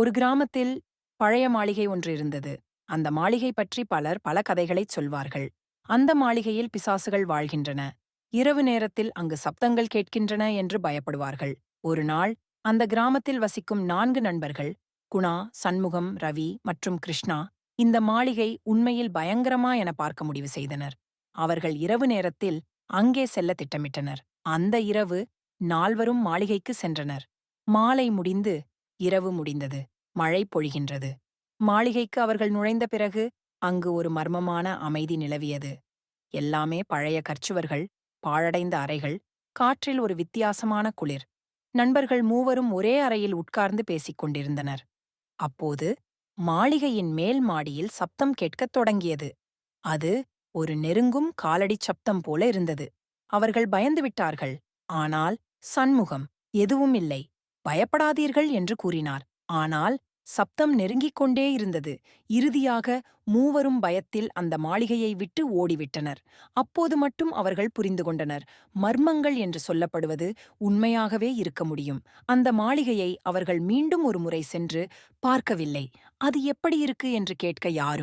ஒரு கிராமத்தில் பழைய மாளிகை ஒன்று இருந்தது. அந்த மாளிகை பற்றி பலர் பல கதைகளைச் சொல்வார்கள். அந்த மாளிகையில் பிசாசுகள் வாழ்கின்றன. இரவு நேரத்தில் அங்கு சப்தங்கள் கேட்கின்றன என்று பயப்படுவார்கள். ஒரு நாள் அந்த கிராமத்தில் வசிக்கும் நான்கு நண்பர்கள் குணா சண்முகம் ரவி மற்றும் கிருஷ்ணா இந்த மாளிகை உண்மையில் பயங்கரமா என பார்க்க முடிவு செய்தனர். அவர்கள் இரவு நேரத்தில் அங்கே செல்ல திட்டமிட்டனர். அந்த இரவு நால்வரும் மாளிகைக்கு சென்றனர். மாலை முடிந்து இரவு முடிந்தது. மழை பொழிகின்றது. மாளிகைக்கு அவர்கள் நுழைந்த பிறகு அங்கு ஒரு மர்மமான அமைதி நிலவியது. எல்லாமே பழைய கற்சுவர்கள் பாழடைந்த அறைகள் காற்றில் ஒரு வித்தியாசமான குளிர். நண்பர்கள் மூவரும் ஒரே அறையில் உட்கார்ந்து பேசிக் கொண்டிருந்தனர். அப்போது மாளிகையின் மேல் மாடியில் சப்தம் கேட்கத் தொடங்கியது. அது ஒரு நெருங்கும் காலடிச் சப்தம் போல இருந்தது. அவர்கள் பயந்து விட்டார்கள். ஆனால் சண்முகம் எதுவும் இல்லை. பயப்படாதீர்கள் என்று கூறினார். ஆனால் சப்தம் நெருங்கிக் கொண்டே இருந்தது. இறுதியாக மூவரும் பயத்தில் அந்த மாளிகையை விட்டு ஓடிவிட்டனர். அப்போது மட்டும் அவர்கள் புரிந்து கொண்டனர். மர்மங்கள் என்று சொல்லப்படுவது உண்மையாகவே இருக்க முடியும். அந்த மாளிகையை அவர்கள் மீண்டும் ஒரு முறை சென்று பார்க்கவில்லை. அது எப்படி இருக்கு என்று கேட்க யாரும்